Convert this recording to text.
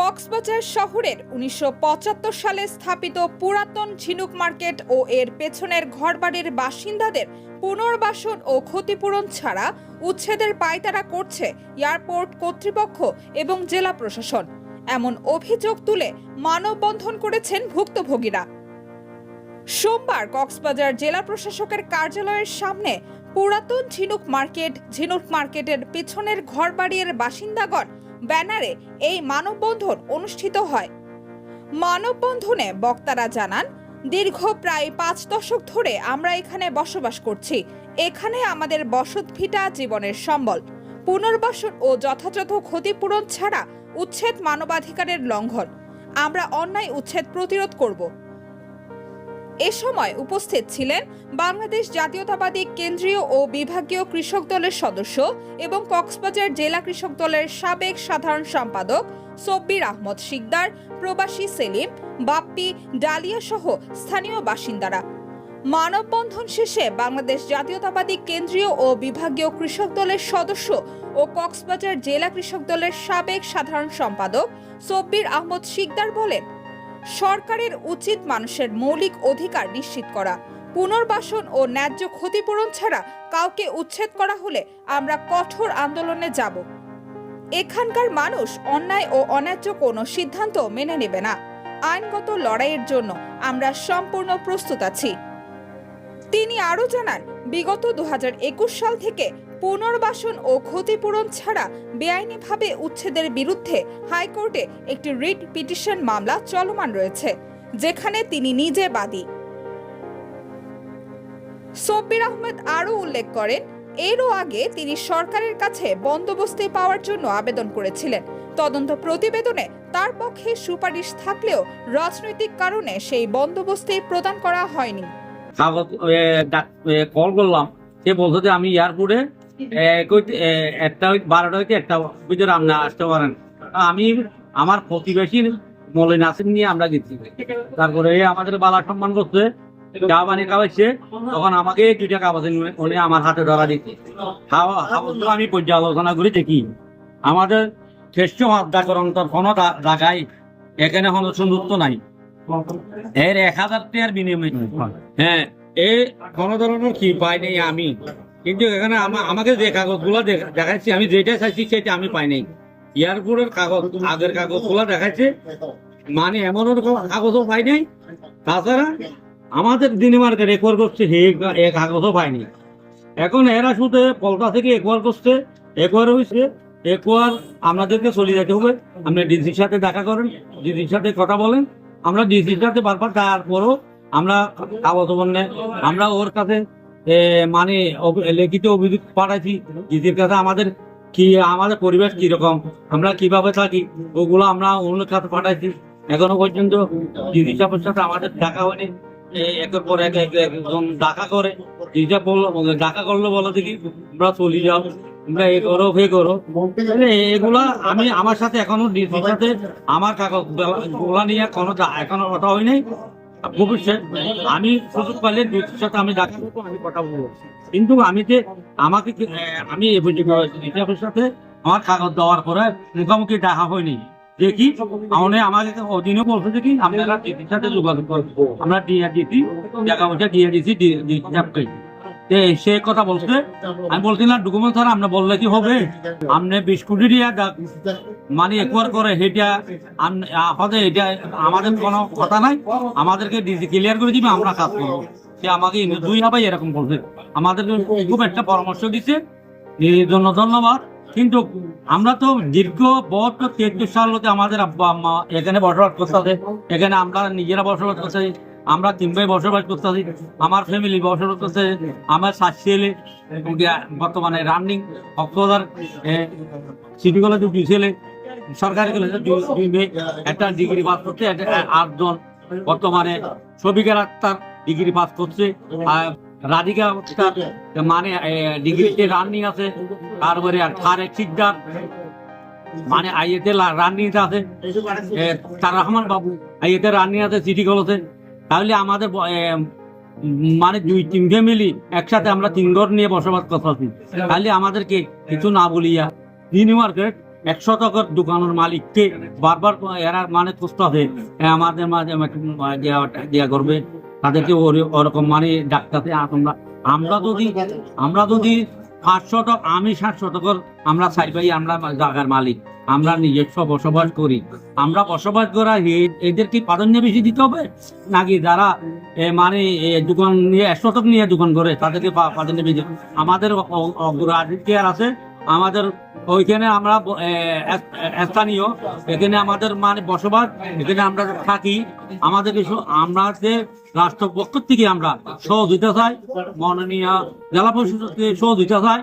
কক্সবাজার শহরের উনিশশো পঁচাত্তর সালে স্থাপিত পুরাতন ঝিনুক মার্কেট ও এর পেছনের ঘরবাড়ির বাসিন্দাদের পুনর্বাসন ও ক্ষতিপূরণ ছাড়া উচ্ছেদের পায়তারা করছে এয়ারপোর্ট কর্তৃপক্ষ এবং জেলা প্রশাসন। এমন অভিযোগ তুলে মানববন্ধন করেছেন ভুক্তভোগীরা। সোমবার কক্সবাজার জেলা প্রশাসকের কার্যালয়ের সামনে পুরাতন ঝিনুক মার্কেট, ঝিনুক মার্কেটের পেছনের ঘরবাড়ির বাসিন্দাগণ ব্যানারে এই মানববন্ধন অনুষ্ঠিত হয়। মানববন্ধনে বক্তারা জানান, দীর্ঘ প্রায় পাঁচ দশক ধরে আমরা এখানে বসবাস করছি। এখানে আমাদের বসত ভিটা জীবনের সম্বল। পুনর্বাসন ও যথাযথ ক্ষতিপূরণ ছাড়া উচ্ছেদ মানবাধিকারের লঙ্ঘন। আমরা অন্যায় উচ্ছেদ প্রতিরোধ করব। এ সময় উপস্থিত ছিলেন বাংলাদেশ জাতীয়তাবাদী কেন্দ্রীয় ও বিভাগীয় কৃষক দলের সদস্য এবং কক্সবাজার জেলা কৃষক দলের সাবেক সাধারণ সম্পাদক সব্বির আহমদ শিকদার, প্রবাসী সেলিম, বাপ্পি, ডালিয়া সহ স্থানীয় বাসিন্দারা। মানববন্ধন শেষে বাংলাদেশ জাতীয়তাবাদী কেন্দ্রীয় ও বিভাগীয় কৃষক দলের সদস্য ও কক্সবাজার জেলা কৃষক দলের সাবেক সাধারণ সম্পাদক সব্বির আহমদ শিকদার বলেন সরকারের উচিত মানুষের মৌলিক অধিকার নিশ্চিত করা। পুনর্বাসন ও ন্যায্য ক্ষতিপূরণ ছাড়া কাউকে উচ্ছেদ করা হলে আমরা কঠোর আন্দোলনে যাব। এখানকার মানুষ অন্যায় ও অন্যায্য কোনো সিদ্ধান্ত মেনে নেবে না। আইনগত লড়াইয়ের জন্য আমরা সম্পূর্ণ প্রস্তুত আছি। তিনি আরও জানান, বিগত দু হাজার একুশ সাল থেকে পুনর্বাসন ও ক্ষতিপূরণ ছাড়া বেআইনিভাবে উচ্ছেদের বিরুদ্ধে হাইকোর্টে একটি রিট পিটিশন মামলা চলমান রয়েছে, যেখানে তিনি নিজে বাদী। সব্বির আহমেদ আরও উল্লেখ করেন, এরও আগে তিনি সরকারের কাছে বন্দোবস্তি পাওয়ার জন্য আবেদন করেছিলেন। তদন্ত প্রতিবেদনে তার পক্ষে সুপারিশ থাকলেও রাজনৈতিক কারণে সেই বন্দোবস্তি প্রদান করা হয়নি। কল করলাম, সে বলছে যে আমি এয়ারপোর্টে আমি, আমার আসেন নিয়ে আমরা গেছি। তারপরে আমাদের বালা সম্মান করছে, চা পানি খাওয়াইছে, তখন আমাকে আমার হাতে ধরা দিচ্ছে আমি পর্যালোচনা করে দেখি। আমাদের শ্রেষ্ঠ মাদ্রাকরণ কোনো জায়গায় এখানে কোনো নাই। এর এক হাজার টাকার বিনিময়ে হ্যাঁ এই কোনো ধরনের কি পাই নাই আমি। কিন্তু এখানে আমা- আমাকে যে কাগজগুলো দেখা- দেখাচ্ছি আমি যেটা চাইছি সেটা আমি পাই নাই। এয়ারপোর্টের কাগজ আগের কাগজগুলো দেখাচ্ছে মানে এমন কাগজও পাই নাই। তাছাড়া আমাদের দিনে মার্কেট একবার করছে এক কাগজও পাইনি এখন এরা শুধু পলতা থেকে একবার করছে একবার হয়েছে একবার আপনাদেরকে চলে যেতে হবে। আপনি ডিসির সাথে দেখা করেন ডিসির সাথে কথা বলেন। আমরা ডিসির সাথে বারবার তারপরও আমরা কাগজ আমরা ওর কাছে এ, মানে লিখিত অভিযোগ পাঠাইছি। ডিসির কাছে আমাদের কি, আমাদের পরিবেশ কীরকম? আমরা কীভাবে থাকি? ওগুলো আমরা অন্য কাছে পাঠাইছি। এখনও পর্যন্ত ডিসি সাহেবের সাথে আমাদের দেখা হয়নি। একের পর এক এক- একজন করে। ডিসি বলল ডাকা করল, বলো দেখি, আমরা চলে যাও। আমরা এ করো ফে করো। এগুলা আমি আমার সাথে এখনও সাথে আমারগুলা নিয়ে কোনো এখনও কথা হয় নাই আমি সুযোগ পাইলে দুটির সাথে আমি আমি কথা বলব। কিন্তু আমি যে আমাকে আমি সাথে আমার কাগজ দেওয়ার পরে মুখোমুখি দেখা হয়নি। দেখি আমাদের অধীনে বলছে যে কি, আপনারা সাথে যোগাযোগ করব। আমরা দিয়েছি টাকা পয়সা দিয়ে দিয়েছি সে কথা বলছে আমি বলছি না ডকুমেন্ট আপনি বললে কি হবে? আপনি বিশ কোটি দিয়া মানে একবার করে সেটা এটা আমাদের কোনো কথা নাই। আমাদেরকে ক্লিয়ার করে দিবে আমরা কাজ করব। সে আমাকে দুই হাবাই এরকম বলছে। আমাদের খুব একটা পরামর্শ এর জন্য ধন্যবাদ। কিন্তু আমরা তো দীর্ঘ বছর তেত্রিশ সাল হতে আমাদের আব্বা আম্মা এখানে বসবাস করতেছে এখানে আমরা নিজেরা বসবাস করতেছি আমরা তিন ভাই বসবাস করতেছি, আমার ফ্যামিলি বসবাস করতেছে, আমার শাশ ছেলে বর্তমানে রানিং কক্সবাজার সিটি কলেজে দুই ছেলে, সরকারি কলেজে দুই মেয়ে, একটা ডিগ্রি পাস করছে আটজন। বর্তমানে শফিকের আক্তার ডিগ্রি পাস করছে, আর রাধিকা মানে ডিগ্রিতে রানিং আছে, তারপরে আর খারেক শিকদার মানে আইএতে রানিং আছে তার রহমান বাবু, আইএতে রানিং আছে সিটি কলেজে তাহলে আমাদের মানে দুই তিন ফ্যামিলি একসাথে আমরা তিন ঘর নিয়ে বসবাস করতেছি। তাহলে আমাদেরকে কিছু না বলিয়া তিন মার্কেট একশো টাকার দোকানের মালিককে বারবার এরা মানে এ, আমাদের মাঝে দেয়া করবে। তাদেরকে ওরকম মানে ডাক্তারতে আমরা আমরা যদি আমরা যদি পাঁচশো টাকা আমি সাতশো টাকার আমরা চাই ভাই, আমরা জাগার মালিক। আমরা নিজস্ব বসবাস করি। আমরা বসবাস করা এদের কি প্রাধান্য বেশি দিতে হবে? নাকি যারা মানে দোকান নিয়ে একশো টাকা নিয়ে দোকান করে, তাদেরকে প্রাধান্য বেশি আমাদের অগ্রাধিকার আছে। আমাদের ওইখানে আমরা স্থানীয়, এখানে আমাদের মানে বসবাস, এখানে আমরা থাকি। আমাদের কিছু আমরা যে রাষ্ট্রপক্ষ থেকে আমরা সহযোগিতা চাই। মাননীয় জেলা পরিষদ সহযোগিতা চাই।